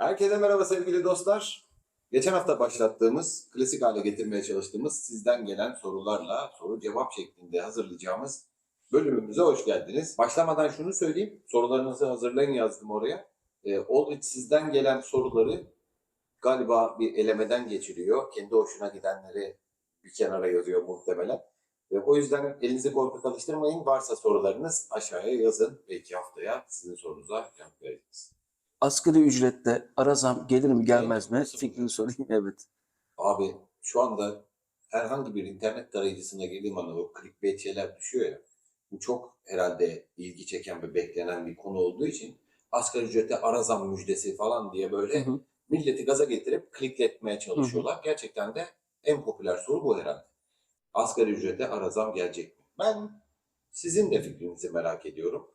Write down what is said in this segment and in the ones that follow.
Herkese merhaba sevgili dostlar. Geçen hafta başlattığımız, klasik hale getirmeye çalıştığımız sizden gelen sorularla soru cevap şeklinde hazırlayacağımız bölümümüze hoş geldiniz. Başlamadan şunu söyleyeyim. Sorularınızı hazırlayın yazdım oraya. Ee, Olrich sizden gelen soruları galiba bir elemeden geçiriyor. Kendi hoşuna gidenleri bir kenara yazıyor muhtemelen. Ve o yüzden elinizi korkak alıştırmayın. Varsa sorularınız aşağıya yazın. Belki haftaya sizin sorunuza cevap veririz. Asgari ücrette ara zam gelir mi gelmez mi? Fikrini sorayım. Evet. Abi şu anda herhangi bir internet tarayıcısına girdiğim anda o clickbait şeyler düşüyor ya. Bu çok herhalde ilgi çeken ve beklenen bir konu olduğu için asgari ücrete ara zam müjdesi falan diye böyle Hı hı. milleti gaza getirip klikletmeye çalışıyorlar. Gerçekten de en popüler soru bu herhalde. Asgari ücrete ara zam gelecek mi? Ben sizin de fikrinizi merak ediyorum.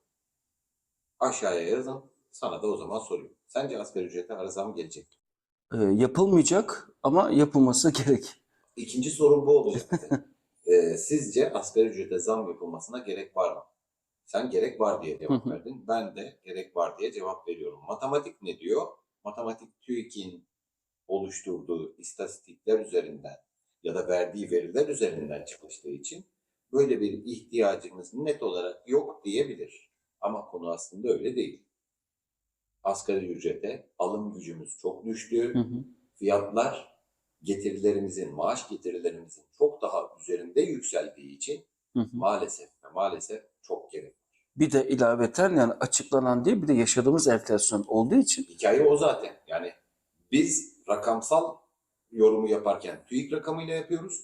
Aşağıya yazın. Sana da o zaman sorayım. Sence asgari ücrete ara zam gelecek mi? Ee, yapılmayacak ama yapılması gerek. İkinci sorum bu olacak. Ee, sizce asgari ücrete zam yapılmasına gerek var mı? Sen gerek var diye cevap verdin. Ben de gerek var diye cevap veriyorum. Matematik ne diyor? Matematik TÜİK'in oluşturduğu istatistikler üzerinden ya da verdiği veriler üzerinden çalıştığı için böyle bir ihtiyacımız net olarak yok diyebilir. Ama konu aslında öyle değil. Asgari ücrete alım gücümüz çok düştü Hı hı. fiyatlar getirilerimizin, maaş getirilerimizin çok daha üzerinde yükseldiği için Hı hı. maalesef ve maalesef çok gerek. Bir de ilaveten yani açıklanan değil bir de yaşadığımız enflasyon olduğu için Hikaye o zaten. Yani biz rakamsal yorumu yaparken TÜİK rakamıyla yapıyoruz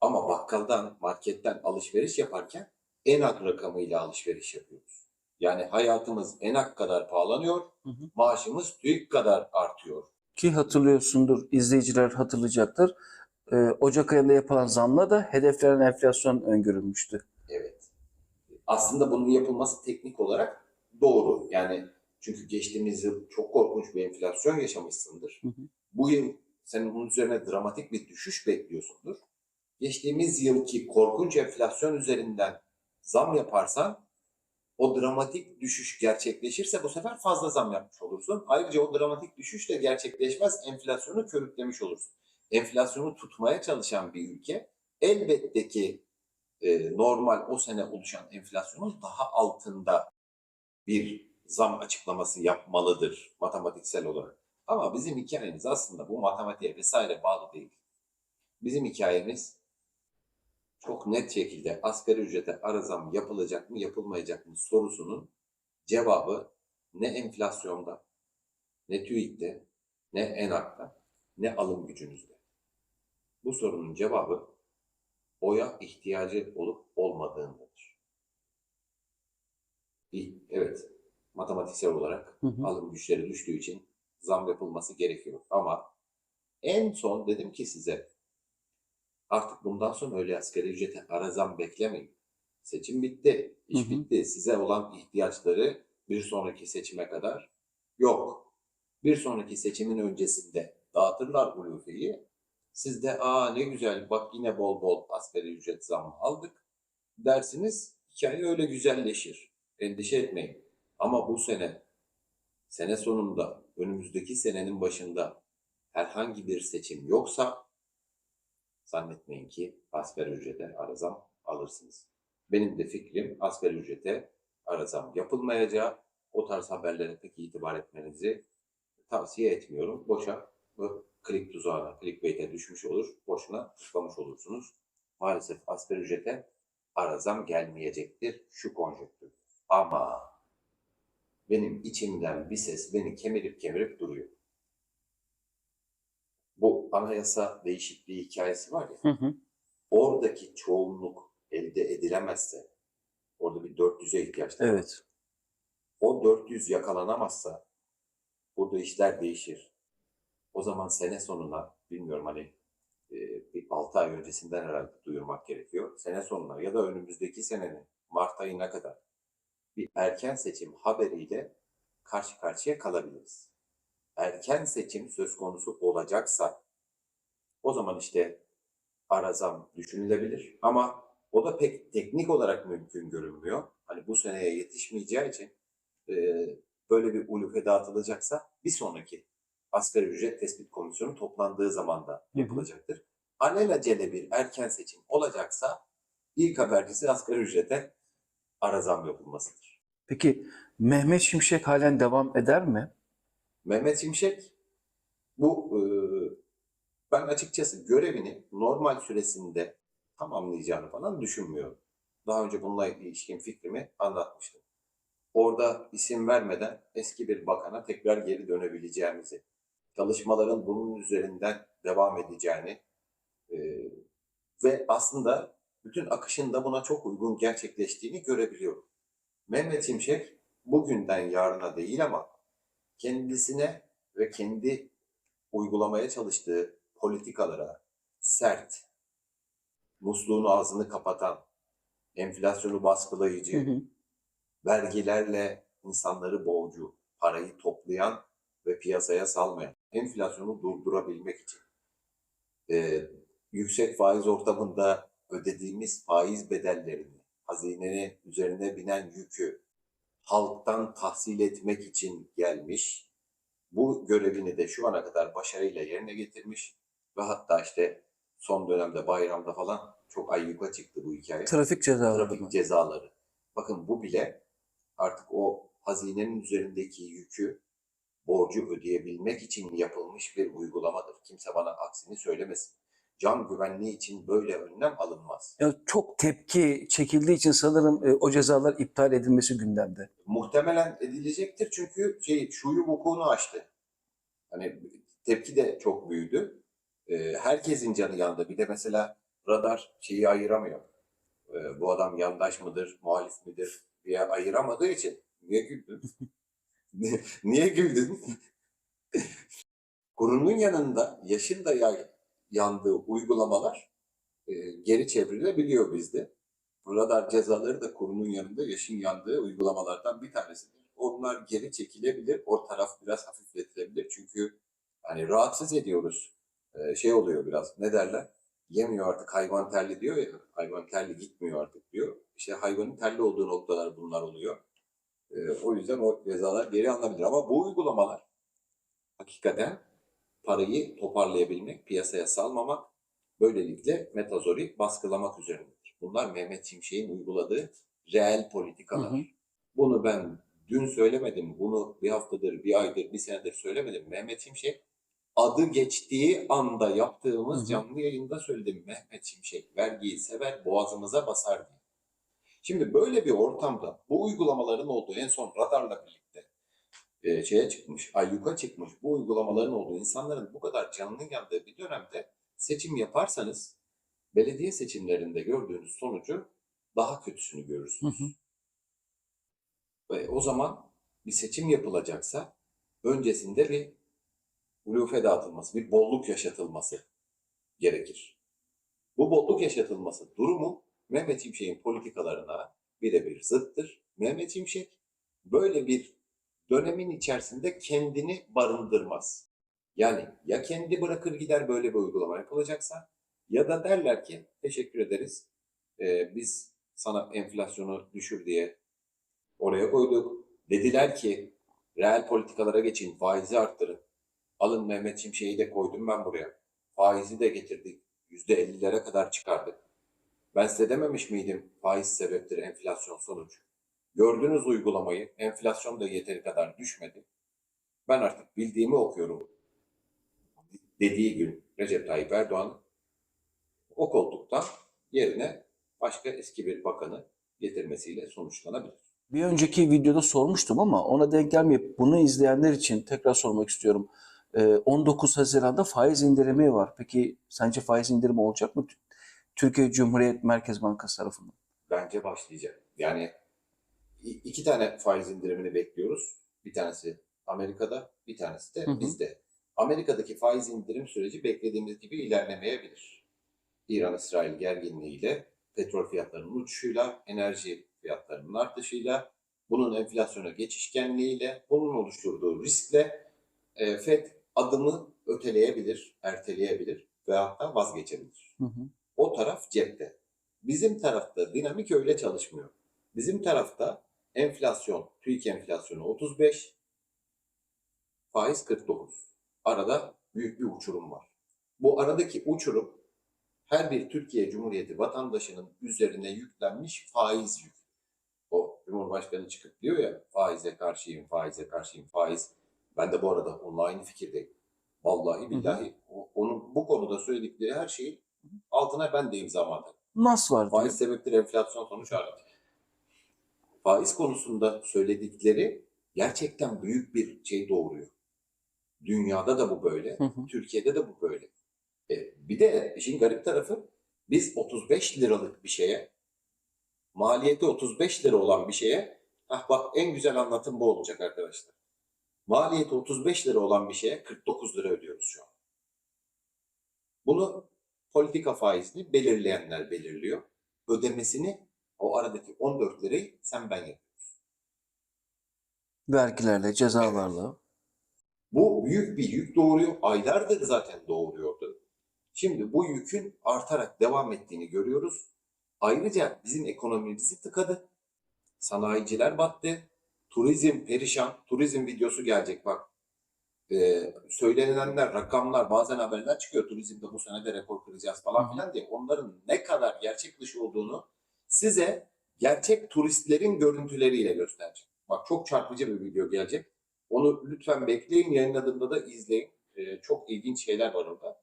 ama bakkaldan, marketten alışveriş yaparken ENAK rakamıyla alışveriş yapıyoruz. Yani hayatımız ENAK kadar pahalanıyor, Hı hı. maaşımız TÜİK kadar artıyor. ki hatırlıyorsundur izleyiciler hatırlayacaktır. Ee, Ocak ayında yapılan zamla da hedeflenen enflasyon öngörülmüştü. Evet. Aslında bunun yapılması teknik olarak doğru. Yani çünkü geçtiğimiz yıl çok korkunç bir enflasyon yaşamışsındır. Hı hı. Bu yıl senin bunun üzerine dramatik bir düşüş bekliyorsundur. Geçtiğimiz yılki korkunç enflasyon üzerinden zam yaparsan o dramatik düşüş gerçekleşirse bu sefer fazla zam yapmış olursun. Ayrıca o dramatik düşüş de gerçekleşmez enflasyonu körüklemiş olursun. Enflasyonu tutmaya çalışan bir ülke elbette ki e, normal o sene oluşan enflasyonun daha altında bir zam açıklaması yapmalıdır matematiksel olarak. Ama bizim hikayemiz aslında bu matematiğe vesaire bağlı değil. Bizim hikayemiz çok net şekilde asgari ücrete ara zam yapılacak mı yapılmayacak mı sorusunun cevabı ne enflasyonda, ne TÜİK'te, ne ENAK'ta, ne alım gücünüzde. Bu sorunun cevabı oya ihtiyacı olup olmadığındadır. Evet, matematiksel olarak Hı hı. alım güçleri düştüğü için zam yapılması gerekiyor. Ama en son dedim ki size artık bundan sonra öyle asgari ücrete ara zam beklemeyin. Seçim bitti, iş Hı hı. bitti. Size olan ihtiyaçları bir sonraki seçime kadar yok. Bir sonraki seçimin öncesinde dağıtırlar ulufeyi. Siz de aa ne güzel bak yine bol bol asgari ücret zammı aldık dersiniz. Hikaye öyle güzelleşir. Endişe etmeyin. Ama bu sene, sene sonunda, önümüzdeki senenin başında herhangi bir seçim yoksa zannetmeyin ki asgari ücrete ara zam alırsınız. Benim de fikrim asgari ücrete ara zam yapılmayacağı, o tarz haberlere pek itibar etmenizi tavsiye etmiyorum. Boşa bu klik tuzağına, clickbait'e düşmüş olur. Boşuna tıklamış olursunuz. Maalesef asgari ücrete ara zam gelmeyecektir şu konjonktür. Ama benim içimden bir ses beni kemirip kemirip duruyor. Bu anayasa değişikliği hikayesi var ya, Hı hı. oradaki çoğunluk elde edilemezse, orada bir 400'e ihtiyaç var. Evet. O 400 yakalanamazsa burada işler değişir. O zaman sene sonuna bilmiyorum hani e, bir 6 ay öncesinden herhalde duyurmak gerekiyor. Sene sonuna ya da önümüzdeki senenin Mart ayına kadar bir erken seçim haberiyle karşı karşıya kalabiliriz. Erken seçim söz konusu olacaksa o zaman işte ara zam düşünülebilir. Ama o da pek teknik olarak mümkün görünmüyor. Hani bu seneye yetişmeyeceği için e, böyle bir ulufe dağıtılacaksa bir sonraki asgari ücret tespit komisyonu toplandığı zaman da yapılacaktır. Alelacele bir erken seçim olacaksa ilk habercisi asgari ücrete ara zam yapılmasıdır. Peki Mehmet Şimşek halen devam eder mi? Mehmet Şimşek bu e, ben açıkçası görevini normal süresinde tamamlayacağını falan düşünmüyorum. Daha önce bununla ilişkin fikrimi anlatmıştım. Orada isim vermeden eski bir bakana tekrar geri dönebileceğimizi, çalışmaların bunun üzerinden devam edeceğini e, ve aslında bütün akışın da buna çok uygun gerçekleştiğini görebiliyorum. Mehmet Şimşek bugünden yarına değil ama kendisine ve kendi uygulamaya çalıştığı politikalara sert, musluğun ağzını kapatan, enflasyonu baskılayıcı, Hı hı. vergilerle insanları boğucu, parayı toplayan ve piyasaya salmayan, enflasyonu durdurabilmek için e, yüksek faiz ortamında ödediğimiz faiz bedellerini, hazinenin üzerine binen yükü halktan tahsil etmek için gelmiş. Bu görevini de şu ana kadar başarıyla yerine getirmiş ve hatta işte son dönemde bayramda falan çok ayyuka çıktı bu hikaye Trafik cezaları mı? trafik cezaları. Bakın bu bile artık o hazinenin üzerindeki yükü, borcu ödeyebilmek için yapılmış bir uygulamadır. Kimse bana aksini söylemesin. Can güvenliği için böyle önlem alınmaz. Ya çok tepki çekildiği için sanırım e, o cezalar iptal edilmesi gündemde. Muhtemelen edilecektir çünkü şey şuyu vukuunu aştı. Hani tepki de çok büyüdü. Ee, herkesin canı yandı. Bir de mesela radar şeyi ayıramıyor. Ee, bu adam yandaş mıdır, muhalif midir diye ayıramadığı için niye güldün? Ni- niye güldün? Kurunun yanında yaşın da ya- yandığı uygulamalar e, geri çevrilebiliyor bizde. Radar cezaları da kurunun yanında yaşın yandığı uygulamalardan bir tanesidir. Onlar geri çekilebilir, o taraf biraz hafifletilebilir. Çünkü hani rahatsız ediyoruz. Ee, şey oluyor biraz, ne derler? Yemiyor artık hayvan terli diyor ya, hayvan terli gitmiyor artık diyor. İşte hayvanın terli olduğu noktalar bunlar oluyor. Ee, o yüzden o cezalar geri alınabilir. Ama bu uygulamalar hakikaten parayı toparlayabilmek, piyasaya salmamak, böylelikle metazori baskılamak üzerinedir. Bunlar Mehmet Şimşek'in uyguladığı reel politikalar. Hı hı. Bunu ben dün söylemedim, bunu bir haftadır, bir aydır, bir senedir söylemedim. Mehmet Şimşek adı geçtiği anda yaptığımız Hı hı. canlı yayında söyledim. Mehmet Şimşek vergiyi sever, boğazımıza basar diye. Şimdi böyle bir ortamda bu uygulamaların olduğu en son radarla birlikte e, şeye çıkmış, ayyuka çıkmış bu uygulamaların olduğu insanların bu kadar canının yandığı bir dönemde seçim yaparsanız belediye seçimlerinde gördüğünüz sonucu daha kötüsünü Hı görürsünüz. hı. Ve o zaman bir seçim yapılacaksa öncesinde bir ulufe dağıtılması, bir bolluk yaşatılması gerekir. Bu bolluk yaşatılması durumu Mehmet Şimşek'in politikalarına birebir zıttır. Mehmet Şimşek böyle bir dönemin içerisinde kendini barındırmaz. Yani ya kendi bırakır gider böyle bir uygulama yapılacaksa ya da derler ki teşekkür ederiz Ee, biz sana enflasyonu düşür diye oraya koyduk. Dediler ki reel politikalara geçin, faizi arttırın. Alın Mehmet Şimşek'i de koydum ben buraya. Faizi de getirdik. Yüzde ellilere kadar çıkardık. Ben size dememiş miydim faiz sebeptir enflasyon sonucu. Gördünüz uygulamayı. Enflasyon da yeteri kadar düşmedi. Ben artık bildiğimi okuyorum. Dediği gün Recep Tayyip Erdoğan o koltuktan yerine başka eski bir bakanı getirmesiyle sonuçlanabilir. Bir önceki videoda sormuştum ama ona denk gelmeyip bunu izleyenler için tekrar sormak istiyorum. Ee, 19 Haziran'da faiz indirimi var. Peki sence faiz indirimi olacak mı? Türkiye Cumhuriyet Merkez Bankası tarafından. Bence başlayacak. Yani iki tane faiz indirimini bekliyoruz. Bir tanesi Amerika'da, bir tanesi de bizde. Amerika'daki faiz indirim süreci beklediğimiz gibi ilerlemeyebilir. İran-İsrail gerginliğiyle, petrol fiyatlarının uçuşuyla, enerji fiyatlarının artışıyla, bunun enflasyona geçişkenliğiyle, bunun oluşturduğu riskle e, FED adımı öteleyebilir, erteleyebilir ve hatta vazgeçebilir. Hı hı. O taraf cepte. Bizim tarafta dinamik öyle çalışmıyor. Bizim tarafta enflasyon, TÜİK enflasyonu 35, faiz 49. arada büyük bir uçurum var. Bu aradaki uçurum her bir Türkiye Cumhuriyeti vatandaşının üzerine yüklenmiş faiz yük. O Cumhurbaşkanı çıkıp diyor ya faize karşıyım, faize karşıyım, faiz. Ben de bu arada onunla aynı fikirdeyim. Vallahi billahi o- onun bu konuda söyledikleri her şeyin altına ben de imza atarım. Nas var. Faiz sebeptir enflasyon sonuç alet. Faiz konusunda söyledikleri gerçekten büyük bir şey doğuruyor. Dünyada da bu böyle. Hı hı. Türkiye'de de bu böyle. E, bir de işin garip tarafı biz 35 liralık bir şeye maliyeti 35 lira olan bir şeye ah bak en güzel anlatım bu olacak arkadaşlar. Maliyeti 35 lira olan bir şeye 49 lira ödüyoruz şu an. Bunu politika faizini belirleyenler belirliyor. Ödemesini o aradaki 14 lirayı sen ben yapıyoruz. Vergilerle, cezalarla. Bu büyük bir yük doğuruyor. Aylardır zaten doğuruyordu. Şimdi bu yükün artarak devam ettiğini görüyoruz. Ayrıca bizim ekonomimizi tıkadı. Sanayiciler battı. Turizm perişan. Turizm videosu gelecek bak. Ee, söylenilenler, rakamlar, bazen haberler çıkıyor. Turizmde bu sene de rekor kıracağız falan filan diye. Onların ne kadar gerçek dışı olduğunu size gerçek turistlerin görüntüleriyle göstereceğim. Bak çok çarpıcı bir video gelecek. Onu lütfen bekleyin. Yayınladığımda da izleyin. Ee, çok ilginç şeyler var orada.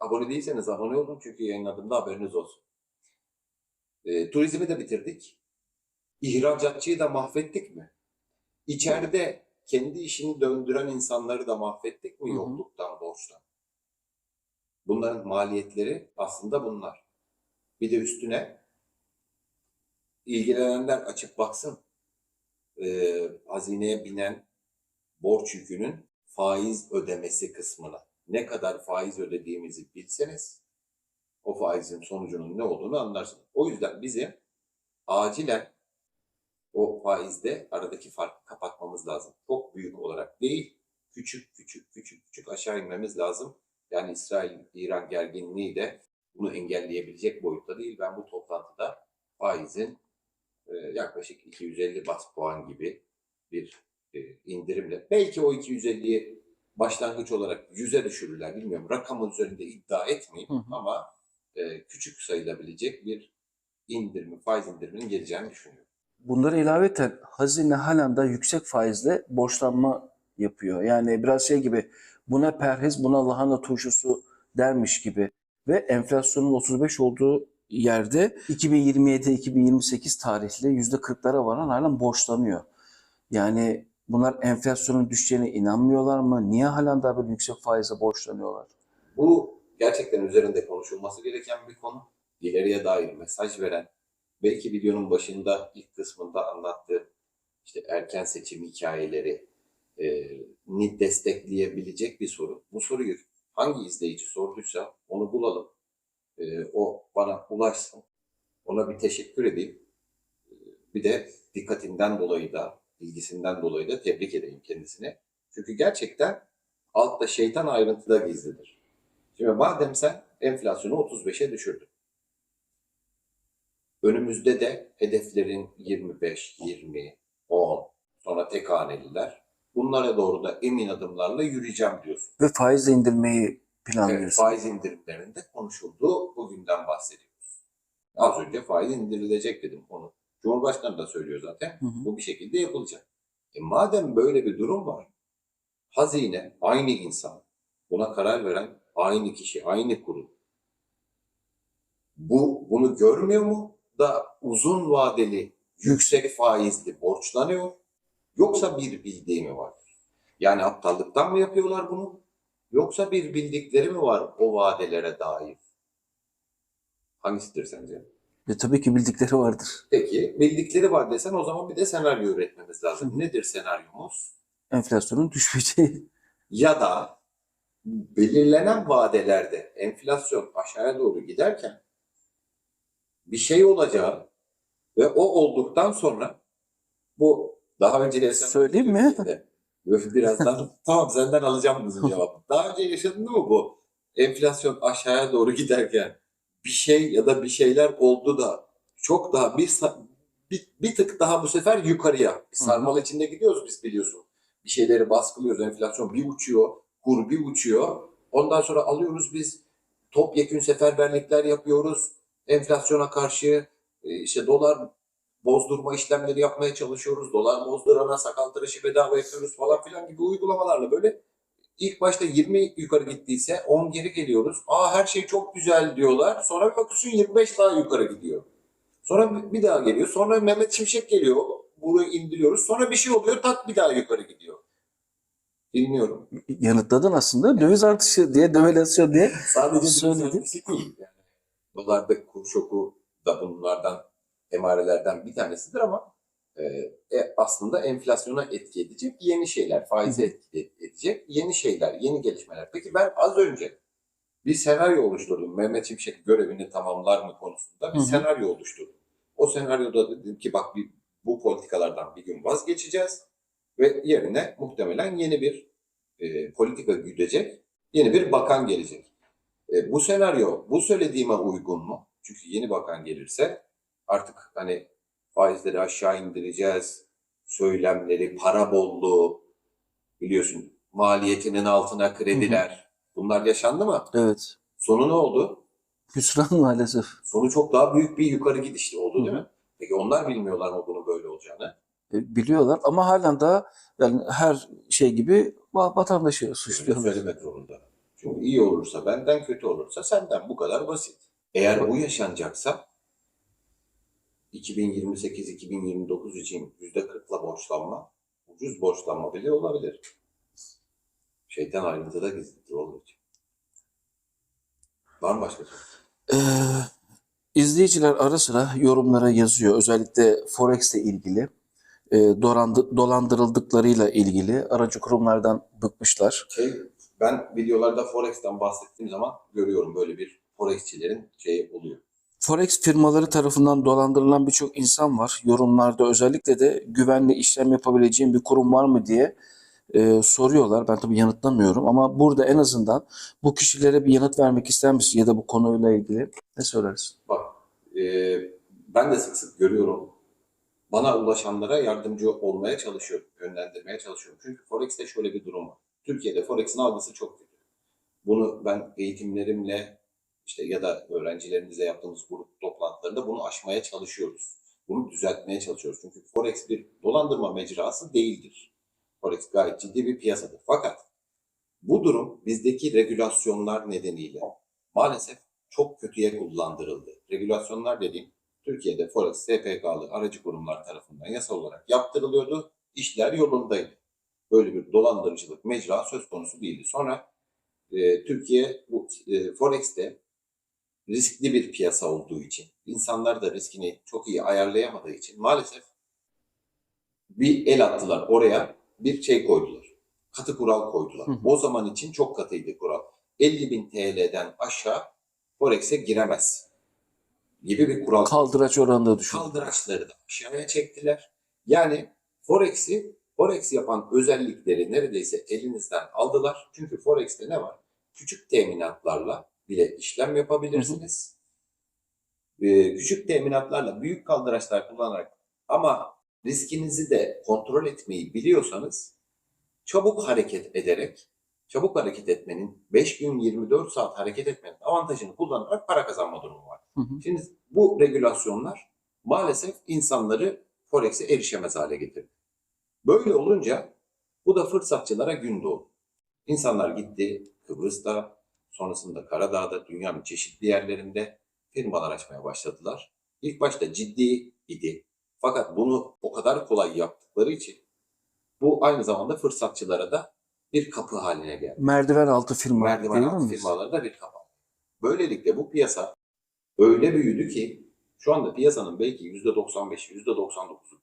Abone değilseniz abone olun çünkü yayınladığımda haberiniz olsun. Ee, turizmi de bitirdik. İhracatçıyı da mahvettik mi? İçeride kendi işini döndüren insanları da mahvettik mi Hı hı. yokluktan, borçtan? Bunların maliyetleri aslında bunlar. Bir de üstüne ilgilenenler açıp baksın. Ee, hazineye binen borç yükünün faiz ödemesi kısmına. Ne kadar faiz ödediğimizi bilseniz o faizin sonucunun ne olduğunu anlarsınız. O yüzden bizim acilen o faizde aradaki farkı kapatmamız lazım. Çok büyük olarak değil, küçük küçük küçük küçük aşağı inmemiz lazım. Yani İsrail-İran gerginliği de bunu engelleyebilecek boyutta değil. Ben bu toplantıda faizin e, yaklaşık 250 bas puan gibi bir e, indirimle belki o 250'yi başlangıç olarak 100'e düşürürler bilmiyorum. Rakamın üzerinde iddia etmeyeyim Hı hı. ama e, küçük sayılabilecek bir indirimi, faiz indiriminin geleceğini düşünüyorum. Bunlara ilaveten hazine halen de yüksek faizle borçlanma yapıyor. Yani biraz şey gibi buna perhiz, buna lahana turşusu dermiş gibi. Ve enflasyonun 35 olduğu yerde 2027-2028 tarihli %40'lara varan halen borçlanıyor. Yani bunlar enflasyonun düşeceğine inanmıyorlar mı? Niye halen daha böyle yüksek faizle borçlanıyorlar? Bu gerçekten üzerinde konuşulması gereken bir konu. İleriye dair mesaj veren, belki videonun başında ilk kısmında anlattığım işte erken seçim hikayeleri e, ni destekleyebilecek bir soru. Bu soruyu hangi izleyici sorduysa onu bulalım. E, o bana ulaşsın. Ona bir teşekkür edeyim. E, Bir de dikkatinden dolayı da, ilgisinden dolayı da tebrik edeyim kendisine. Çünkü gerçekten altta şeytan ayrıntıda gizlidir. Şimdi madem sen enflasyonu 35'e düşürdün. Önümüzde de hedeflerin 25, 20, 10, sonra tek haneliler. Bunlara doğru da emin adımlarla yürüyeceğim diyorsun. Ve faizle indirmeyi Evet, planlıyorsun. faiz indirimlerinde konuşulduğu bugünden bahsediyoruz. Az önce faiz indirilecek dedim onu. Cumhurbaşkanı da söylüyor zaten. Hı hı. Bu bir şekilde yapılacak. E madem böyle bir durum var, hazine aynı insan, buna karar veren aynı kişi, aynı kurum. Bu bunu görmüyor mu da uzun vadeli yüksek faizli borçlanıyor? Yoksa bir bildiği mi var? Yani aptallıktan mı yapıyorlar bunu? Yoksa bir bildikleri mi var o vadelere dair? Hangisidir sence? Ve tabii ki bildikleri vardır. Peki bildikleri var desen o zaman bir de senaryo üretmemiz lazım. Nedir senaryomuz? Enflasyonun düşmeyeceği. Ya da belirlenen vadelerde enflasyon aşağıya doğru giderken bir şey olacağı ve o olduktan sonra bu daha önce de Söyleyeyim mi? Birazdan tamam senden alacağım bu cevabı. Daha önce yaşadın mı bu? Enflasyon aşağıya doğru giderken bir şey ya da bir şeyler oldu da çok daha bir bir, bir tık daha bu sefer yukarıya. Sarmal içinde gidiyoruz biz biliyorsun. Bir şeyleri baskılıyoruz. Enflasyon bir uçuyor. kur bir uçuyor. Ondan sonra alıyoruz biz topyekün seferberlikler yapıyoruz. Enflasyona karşı e, işte dolar bozdurma işlemleri yapmaya çalışıyoruz. Dolar bozdurana sakal tıraşı bedava yapıyoruz falan filan gibi uygulamalarla böyle ilk başta 20 yukarı gittiyse 10 geri geliyoruz. Aa her şey çok güzel diyorlar. Sonra bir bakıyorsun 25 daha yukarı gidiyor. Sonra bir- daha geliyor. Sonra Mehmet Şimşek geliyor. Bunu indiriyoruz. Sonra bir şey oluyor. Tak bir daha yukarı gidiyor. Bilmiyorum. Yanıtladın aslında. Döviz artışı diye, devalüasyon diye. Sadece değil. Yani dolarda kur şoku da bunlardan emarelerden bir tanesidir ama e, e, aslında enflasyona etki edecek yeni şeyler, faize etki edecek yeni şeyler, yeni gelişmeler. Peki ben az önce bir senaryo oluşturdum. Mehmet Şimşek görevini tamamlar mı konusunda bir senaryo oluşturdum. O senaryoda dedim ki bak bir, bu politikalardan bir gün vazgeçeceğiz ve yerine muhtemelen yeni bir e, politika güdecek, yeni bir bakan gelecek. E, bu senaryo bu söylediğime uygun mu? Çünkü yeni bakan gelirse artık hani faizleri aşağı indireceğiz, söylemleri, para bolluğu biliyorsun maliyetinin altına krediler bunlar yaşandı mı? Evet. Sonu ne oldu? Hüsran maalesef. Sonu çok daha büyük bir yukarı gidişli oldu değil Hı hı. mi? Peki onlar bilmiyorlar mı bunun böyle olacağını? E, Biliyorlar ama halen daha yani her şey gibi va- vatandaşı suçluyorlar. söylemek zorunda. Çünkü iyi olursa benden, kötü olursa senden bu kadar basit. Eğer bu yaşanacaksa 2028-2029 için %40'la borçlanma, ucuz borçlanma bile olabilir. Şeytan ayrıntıda gizlidir olduğu için. Var mı başka soru? Ee, izleyiciler ara sıra yorumlara yazıyor. Özellikle Forex ile ilgili, e, dolandı- dolandırıldıklarıyla ilgili aracı kurumlardan bıkmışlar. Şey, ben videolarda Forex'ten bahsettiğim zaman görüyorum böyle bir Forexçilerin şeyi oluyor. Forex firmaları tarafından dolandırılan birçok insan var. Yorumlarda özellikle de güvenli işlem yapabileceğim bir kurum var mı diye e, soruyorlar. Ben tabii yanıtlamıyorum ama burada en azından bu kişilere bir yanıt vermek ister misin ya da bu konuyla ilgili ne söylersin? Bak, e, ben de sık sık görüyorum. Bana ulaşanlara yardımcı olmaya çalışıyorum, yönlendirmeye çalışıyorum. Çünkü Forex'te şöyle bir durum var. Türkiye'de Forex'in algısı çok kötü. Bunu ben eğitimlerimle işte ya da öğrencilerimizle yaptığımız grup toplantılarında bunu aşmaya çalışıyoruz. Bunu düzeltmeye çalışıyoruz. Çünkü Forex bir dolandırma mecrası değildir. Forex gayet ciddi bir piyasadır. Fakat bu durum bizdeki regülasyonlar nedeniyle maalesef çok kötüye kullandırıldı. Regülasyonlar dediğim Türkiye'de Forex SPK'lı aracı kurumlar tarafından yasal olarak yaptırılıyordu. İşler yolundaydı. Böyle bir dolandırıcılık mecra söz konusu değildi. Sonra e, Türkiye bu e, Forex'te riskli bir piyasa olduğu için, insanlar da riskini çok iyi ayarlayamadığı için maalesef bir el attılar oraya, bir şey koydular. Katı kural koydular. Hı hı. O zaman için çok katıydı kural. 50 bin TL'den aşağı Forex'e giremez gibi bir kural. Kaldıraç oranında düşün. Kaldıraçları da aşağıya çektiler. Yani Forex'i, Forex yapan özellikleri neredeyse elinizden aldılar. Çünkü Forex'te ne var? Küçük teminatlarla bile işlem yapabilirsiniz. Ee, küçük teminatlarla büyük kaldıraçlar kullanarak ama riskinizi de kontrol etmeyi biliyorsanız çabuk hareket ederek çabuk hareket etmenin 5 gün 24 saat hareket etmenin avantajını kullanarak para kazanma durumu var. Hı hı. Şimdi bu regülasyonlar maalesef insanları Forex'e erişemez hale getirdi. Böyle olunca bu da fırsatçılara gün doğdu. İnsanlar gitti Kıbrıs'ta, sonrasında Karadağ'da, dünyanın çeşitli yerlerinde firmalar açmaya başladılar. İlk başta ciddi idi. Fakat bunu o kadar kolay yaptıkları için bu aynı zamanda fırsatçılara da bir kapı haline geldi. Merdiven altı firma Merdiven altı mi? firmaları da bir kapı. Böylelikle bu piyasa öyle büyüdü ki şu anda piyasanın belki %95'i, %99'u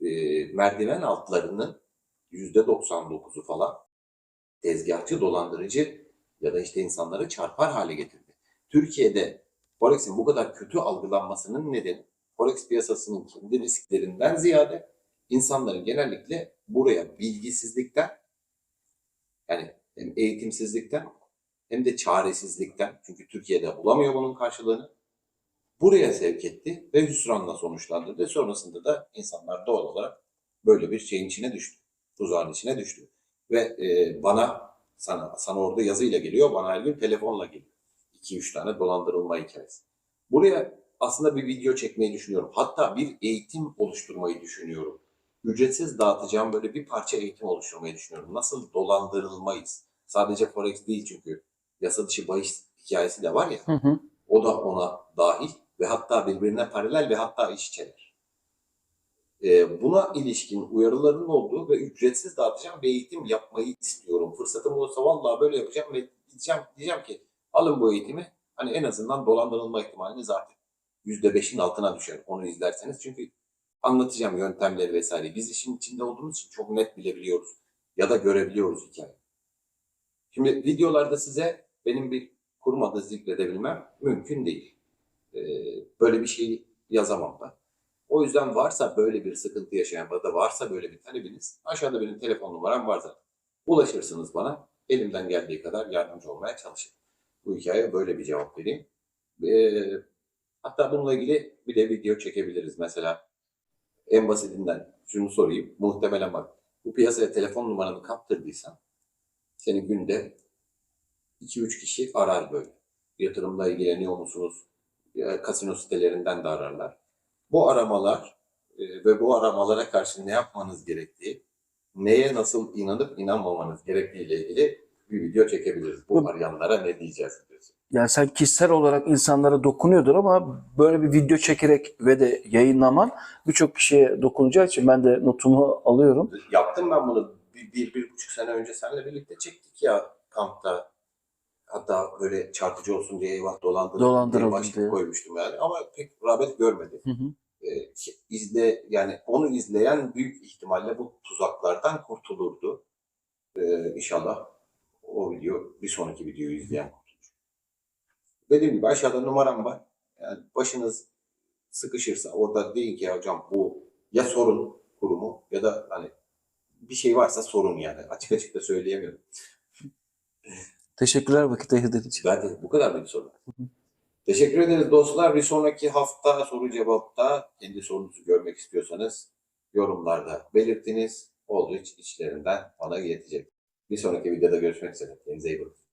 e, merdiven altlarının %99'u falan tezgahçı, dolandırıcı ya da işte insanları çarpar hale getirdi. Türkiye'de Forex'in bu kadar kötü algılanmasının nedeni Forex piyasasının kendi risklerinden ziyade insanların genellikle buraya bilgisizlikten yani hem eğitimsizlikten hem de çaresizlikten çünkü Türkiye'de bulamıyor bunun karşılığını buraya sevk etti ve hüsranla sonuçlandı ve sonrasında da insanlar doğal olarak böyle bir şeyin içine düştü. Tuzağın içine düştü. Ve e, bana Sana, sana orada yazıyla geliyor, bana her gün telefonla geliyor. 2-3 tane dolandırılma hikayesi. Buraya aslında bir video çekmeyi düşünüyorum. Hatta bir eğitim oluşturmayı düşünüyorum. Ücretsiz dağıtacağım böyle bir parça eğitim oluşturmayı düşünüyorum. Nasıl dolandırılmayız? Sadece Forex değil çünkü yasa dışı bahis hikayesi de var ya. Hı hı. O da ona dahil ve hatta birbirine paralel ve hatta iç içeler. Ee, buna ilişkin uyarıların olduğu ve ücretsiz dağıtacağım bir eğitim yapmayı istiyorum. Fırsatım olursa vallahi böyle yapacağım ve diyeceğim, diyeceğim ki alın bu eğitimi. Hani en azından dolandırılma ihtimaliniz artık %5'in altına düşer onu izlerseniz. Çünkü anlatacağım yöntemleri vesaire. Biz işin içinde olduğumuz için çok net bilebiliyoruz ya da görebiliyoruz hikayeyi. Şimdi videolarda size benim bir kurum adı zikredebilmem mümkün değil. Ee, böyle bir şey yazamam da. O yüzden varsa böyle bir sıkıntı yaşayan ya da varsa böyle bir talebiniz aşağıda benim telefon numaram var zaten. Ulaşırsınız bana. Elimden geldiği kadar yardımcı olmaya çalışırım. Bu hikayeye böyle bir cevap vereyim. Ee, hatta bununla ilgili bir de video çekebiliriz. Mesela en basitinden şunu sorayım. Muhtemelen bak bu piyasaya telefon numaranı kaptırdıysan seni günde 2-3 kişi arar böyle. Yatırımla ilgileniyor musunuz? Ya, Kasino sitelerinden de ararlar. Bu aramalar e, ve bu aramalara karşı ne yapmanız gerektiği, neye nasıl inanıp inanmamanız gerektiğiyle ilgili bir video çekebiliriz. Bu arayanlara ne diyeceğiz diyorsun. Yani sen kişisel olarak insanlara dokunuyordur ama böyle bir video çekerek ve de yayınlaman birçok kişiye dokunacağı için ben de notumu alıyorum. Yaptım ben bunu bir, bir, bir buçuk sene önce seninle birlikte çektik ya kampta. Hatta böyle çarpıcı olsun diye eyvah dolandırıldım Dolandırıldım diye başlık diye. koymuştum yani. Ama pek rağbet görmedi. Hı hı. e, ki- izle yani onu izleyen büyük ihtimalle bu tuzaklardan kurtulurdu. E, inşallah o video bir sonraki videoyu izleyen kurtulur. Dediğim gibi aşağıda numaram var. Yani başınız sıkışırsa orada deyin ki "Ya hocam bu ya sorun kurumu ya da hani bir şey varsa sorun yani. Açık açık da söyleyemiyorum. Teşekkürler vakit ayırdığın için. Ben de bu kadar mıydı soru? Teşekkür ederiz dostlar. Bir sonraki hafta soru cevapta kendi sorunuzu görmek istiyorsanız yorumlarda belirtiniz. Oldu iç, içlerinden bana iletecek. Bir sonraki videoda görüşmek üzere. Kendinize iyi bakın.